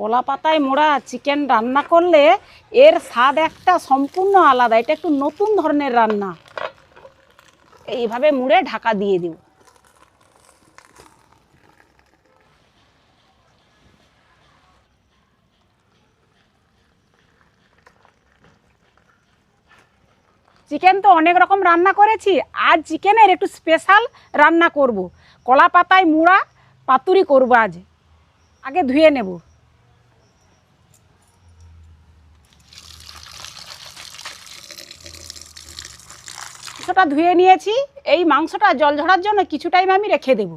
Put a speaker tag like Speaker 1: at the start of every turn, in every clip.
Speaker 1: কলা পাতায় মোড়া চিকেন রান্না করলে এর স্বাদ একটা সম্পূর্ণ আলাদা। এটা একটু নতুন ধরনের রান্না। এইভাবে মুড়ে ঢাকা দিয়ে দিব। চিকেন তো অনেক রকম রান্না করেছি, আজ চিকেনের একটু স্পেশাল রান্না করব। কলা পাতায় মুড়া পাতুরি করব আজ। আগে ধুয়ে নেব। মাংসটা ধুয়ে নিয়েছি, এই মাংসটা জল ঝরার জন্য কিছু টাইম আমি রেখে দেব।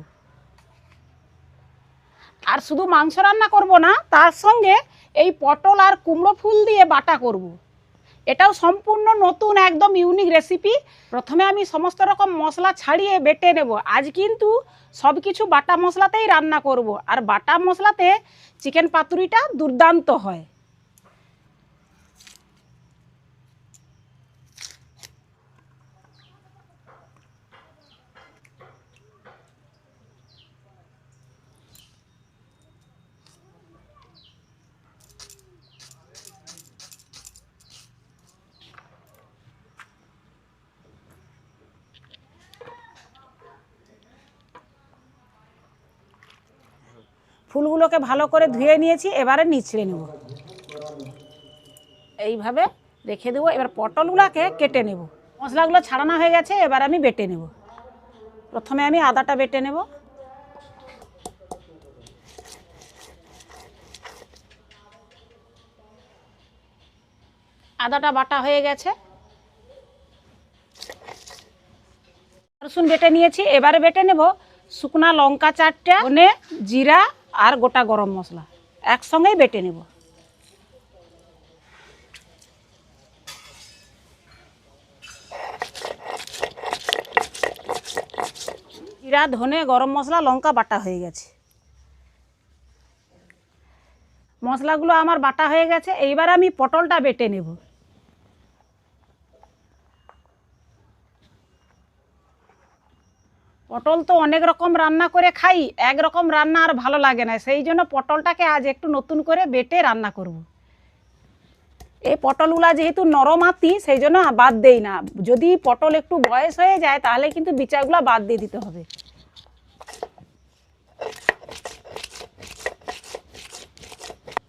Speaker 1: আর শুধু মাংস রান্না করব না, তার সঙ্গে এই পটল আর কুমড়ো ফুল দিয়ে বাটা করব। এটাও সম্পূর্ণ নতুন, একদম ইউনিক রেসিপি প্রথমে আমি সমস্ত রকম মশলা ছাড়িয়ে বেটে নেব। আজ কিন্তু সব কিছু বাটা মশলাতেই রান্না করব। আর বাটা মশলাতে চিকেন পাতুরিটা দুর্দান্ত হয়। ফুলগুলোকে ভালো করে ধুয়ে নিয়েছি, এবারে নিচড়ে নেব। এইভাবে রেখে দেবো, এবার পটলগুলোকে কেটে নেব। মশলাগুলো ছাড়ানো হয়ে গেছে, এবার আমি বেটে নেব। প্রথমে আমি আদাটা বেটে নেব। আদাটা বাটা হয়ে গেছে। রসুন বেটে নিয়েছি, এবারে বেটে নেব শুকনা লঙ্কা চারটে, ধনে জিরা আর গোটা গরম মশলা। একসঙ্গেই বেটে নেব। জিরা, ধনে, গরম মশলা, লঙ্কা বাটা হয়ে গেছে। মশলাগুলো আমার বাটা হয়ে গেছে, এইবার আমি পটলটা বেটে নেব। পটল তো অনেক রকম রান্না করে খাই, এক রকম রান্না আর ভালো লাগে না। সেই জন্য পটলটাকে আজ একটু নতুন করে বেটে রান্না করব। এই পটলগুলা যেহেতু নরম আতি সেই জন্য বাদ দেই না। যদি পটল একটু বয়স হয়ে যায়, তাহলে কিন্তু বিচারগুলো বাদ দিয়ে দিতে হবে।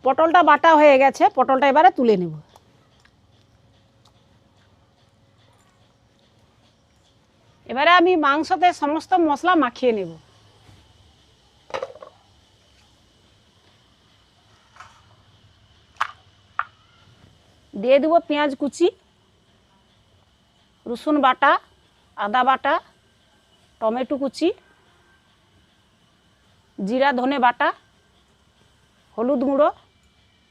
Speaker 1: পটলটা বাটা হয়ে গেছে, পটলটা এবারে তুলে নেব। এবারে আমি মাংসতে সমস্ত মশলা মাখিয়ে নেব। দিয়ে দেবো পেঁয়াজ কুচি, রসুন বাটা, আদা বাটা, টমেটো কুচি, জিরা ধনে বাটা, হলুদ গুঁড়ো,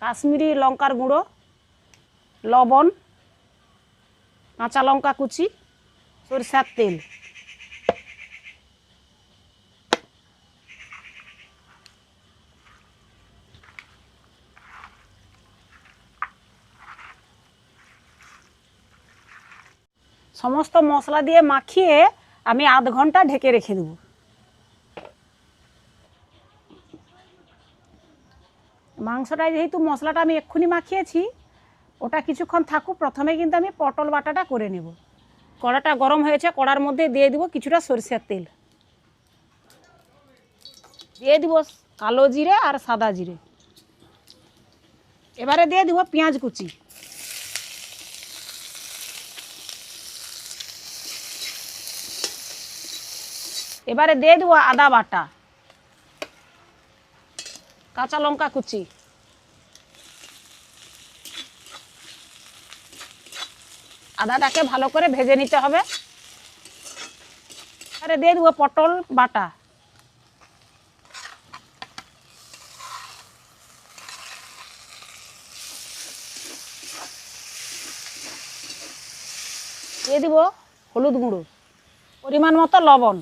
Speaker 1: কাশ্মীরি লঙ্কার গুঁড়ো, লবণ, কাঁচা লঙ্কা কুচি সরিষার তেল। সমস্ত মশলা দিয়ে মাখিয়ে আমি আধ ঘণ্টা ঢেকে রেখে দেবো। মাংসটায় যেহেতু মশলাটা আমি এক্ষুনি মাখিয়েছি, ওটা কিছুক্ষণ থাকুক, প্রথমে কিন্তু আমি পটল বাটাটা করে নেব। কড়াটা গরম হয়েছে, কড়ার মধ্যে দিয়ে দিব কিছুটা সরিষার তেল। দিয়ে দিব কালো জিরে আর সাদা জিরে। এবারে দিয়ে দিব পেঁয়াজ কুচি। এবারে দিয়ে দেবো আদা বাটা। কাঁচা লঙ্কা কুচি। আদাটাকে ভালো করে ভেজে নিতে হবে। আরে দিয়ে দেবো পটল বাটা। দিয়ে দিব হলুদ গুঁড়ো, পরিমাণ মতো লবণ।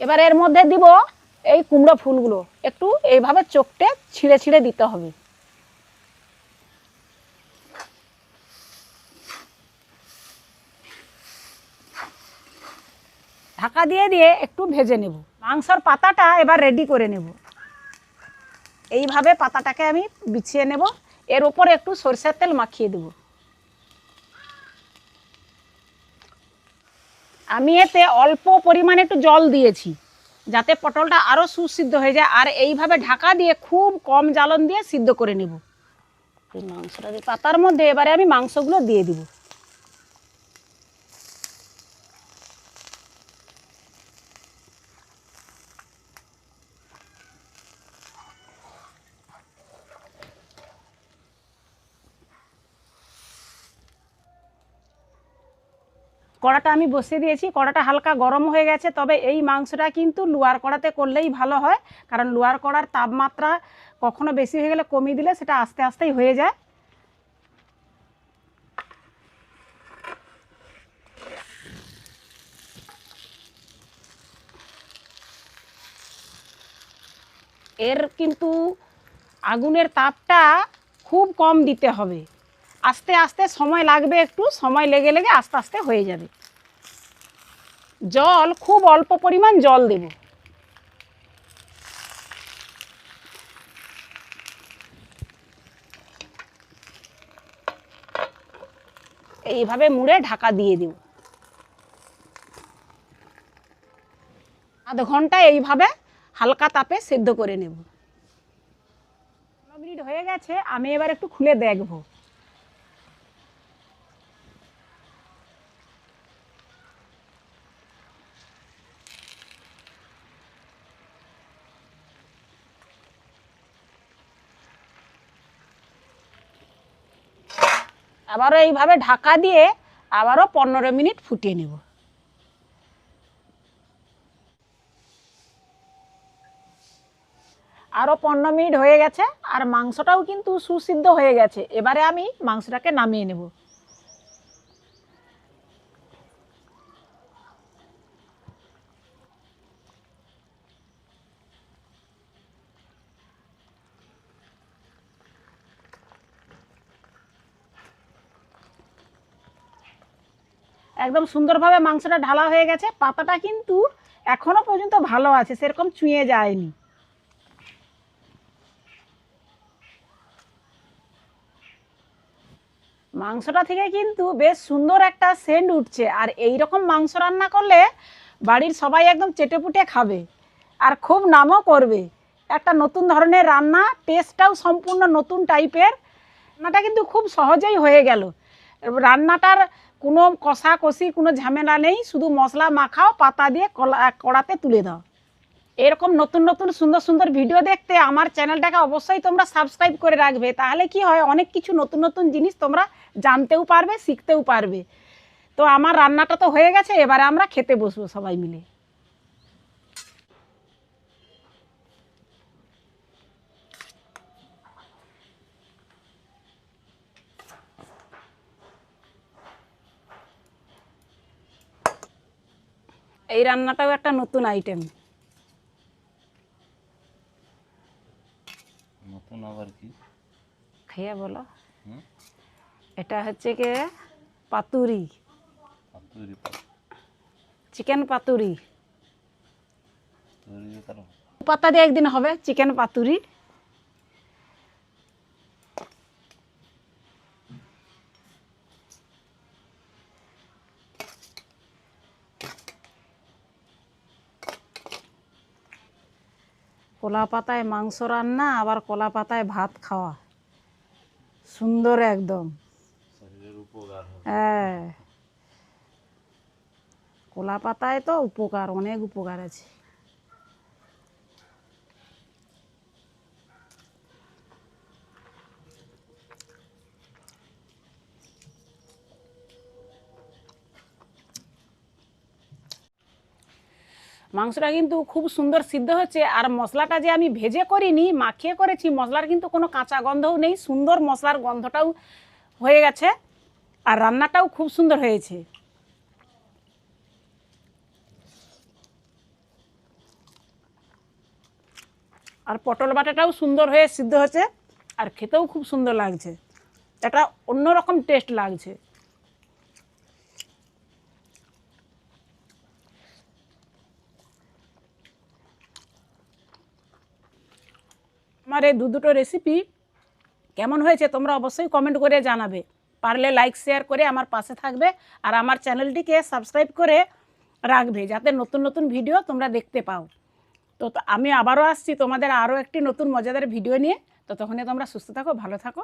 Speaker 1: এবার এর মধ্যে দিব এই কুমড়ো ফুলগুলো, একটু এইভাবে চোখটে ছিঁড়ে ছিঁড়ে দিতে হবে। ঢাকা দিয়ে দিয়ে একটু ভেজে নেব। মাংসর পাতাটা এবার রেডি করে নেব। এইভাবে পাতাটাকে আমি বিছিয়ে নেব। এর উপরে একটু সরষের তেল মাখিয়ে দেব। আমি এতে অল্প পরিমাণে একটু জল দিয়েছি, যাতে পটলটা আরও সুসিদ্ধ হয়ে যায়। আর এইভাবে ঢাকা দিয়ে খুব কম জ্বালন দিয়ে সিদ্ধ করে নেব। এই মাংসটা পাতার মধ্যে, এবারে আমি মাংসগুলো দিয়ে দিব। কড়াটা আমি বসিয়ে দিয়েছি, কড়াটা হালকা গরম হয়ে গেছে, তবে এই মাংসটা কিন্তু লোয়ার কড়াতে করলেই ভালো হয়, কারণ লোয়ার কড়ার তাপমাত্রা কখনো বেশি হয়ে গেলে কমিয়ে দিলে সেটা আস্তে আস্তেই হয়ে যায়। এর কিন্তু আগুনের তাপটা খুব কম দিতে হবে। আস্তে আস্তে সময় লাগবে একটু, সময় লেগে লেগে আস্তে আস্তে হয়ে যাবে। জল, খুব অল্প পরিমাণ জল দেব। এইভাবে মুড়ে ঢাকা দিয়ে দেব। আধ ঘণ্টা এইভাবে হালকা তাপে সেদ্ধ করে নেব। মিনিট হয়ে গেছে, আমি এবার একটু খুলে দেখব। আবারও এইভাবে ঢাকা দিয়ে আবারও পনেরো মিনিট ফুটিয়ে নেব। আরও পনেরো মিনিট হয়ে গেছে, আর মাংসটাও কিন্তু সুসিদ্ধ হয়ে গেছে। এবারে আমি মাংসটাকে নামিয়ে নেব। একদম সুন্দরভাবে মাংসটা ঢালা হয়ে গেছে। পাতাটা কিন্তু এখনও পর্যন্ত ভালো আছে, সেরকম চুঁয়ে যায়নি। মাংসটা থেকে কিন্তু বেশ সুন্দর একটা সেন্ট উঠছে। আর এই রকম মাংস রান্না করলে বাড়ির সবাই একদম চেটেপুটে খাবে আর খুব নামও করবে। একটা নতুন ধরনের রান্না টেস্টটাও সম্পূর্ণ নতুন টাইপের রান্নাটা কিন্তু খুব সহজেই হয়ে গেল। রান্নাটার কোনো কষাকষি, কোনো ঝামেলা নেই, শুধু মশলা মাখাও, পাতা দিয়ে কড়াতে তুলে দাও। এরকম নতুন নতুন সুন্দর সুন্দর ভিডিও দেখতে আমার চ্যানেলটাকে অবশ্যই তোমরা সাবস্ক্রাইব করে রাখবে। তাহলে কি হয়, অনেক কিছু নতুন নতুন জিনিস তোমরা জানতেও পারবে, শিখতেও পারবে। তো আমার রান্নাটা তো হয়ে গেছে, এবারে আমরা খেতে বসবো সবাই মিলে। এই রান্নাটাও একটা নতুন আইটেম
Speaker 2: নতুন আবার কি?
Speaker 1: খাইয়া বলো। এটা হচ্ছে কি? পাতুরি।
Speaker 2: তৈরি
Speaker 1: চিকেন পাতুরি।
Speaker 2: তৈরি
Speaker 1: পাতা দিয়ে একদিন হবে চিকেন পাতুরি। কলা পাতায় মাংস রান্না আবার কলা পাতায় ভাত খাওয়া। সুন্দর একদম। হ্যাঁ। কলা পাতায় তো উপকার অনেক উপকার আছে। মাংসটা কিন্তু খুব সুন্দর সিদ্ধ হচ্ছে, আর মশলাটা যে আমি ভেজে করিনি, মাখিয়ে করেছি, মশলার কিন্তু কোনো কাঁচা গন্ধও নেই, সুন্দর মশলার গন্ধটাও হয়ে গেছে, আর রান্নাটাও খুব সুন্দর হয়েছে। আর পটল বাটাটাও সুন্দর হয়ে সিদ্ধ হচ্ছে, আর খেতেও খুব সুন্দর লাগছে। একটা অন্যরকম টেস্ট লাগছে। আমার এই দু দুটো রেসিপি কেমন হয়েছে তোমরা অবশ্যই কমেন্ট করে জানাবে। পারলে লাইক শেয়ার করে আমার পাশে থাকবে আর আমার চ্যানেলটিকে সাবস্ক্রাইব করে রাখবে যাতে নতুন নতুন ভিডিও তোমরা দেখতে পাও। তো আমি আবারও আসছি তোমাদের আরও একটি নতুন মজাদার ভিডিও নিয়ে। তো তখনই তোমরা সুস্থ থাকো, ভালো থাকো।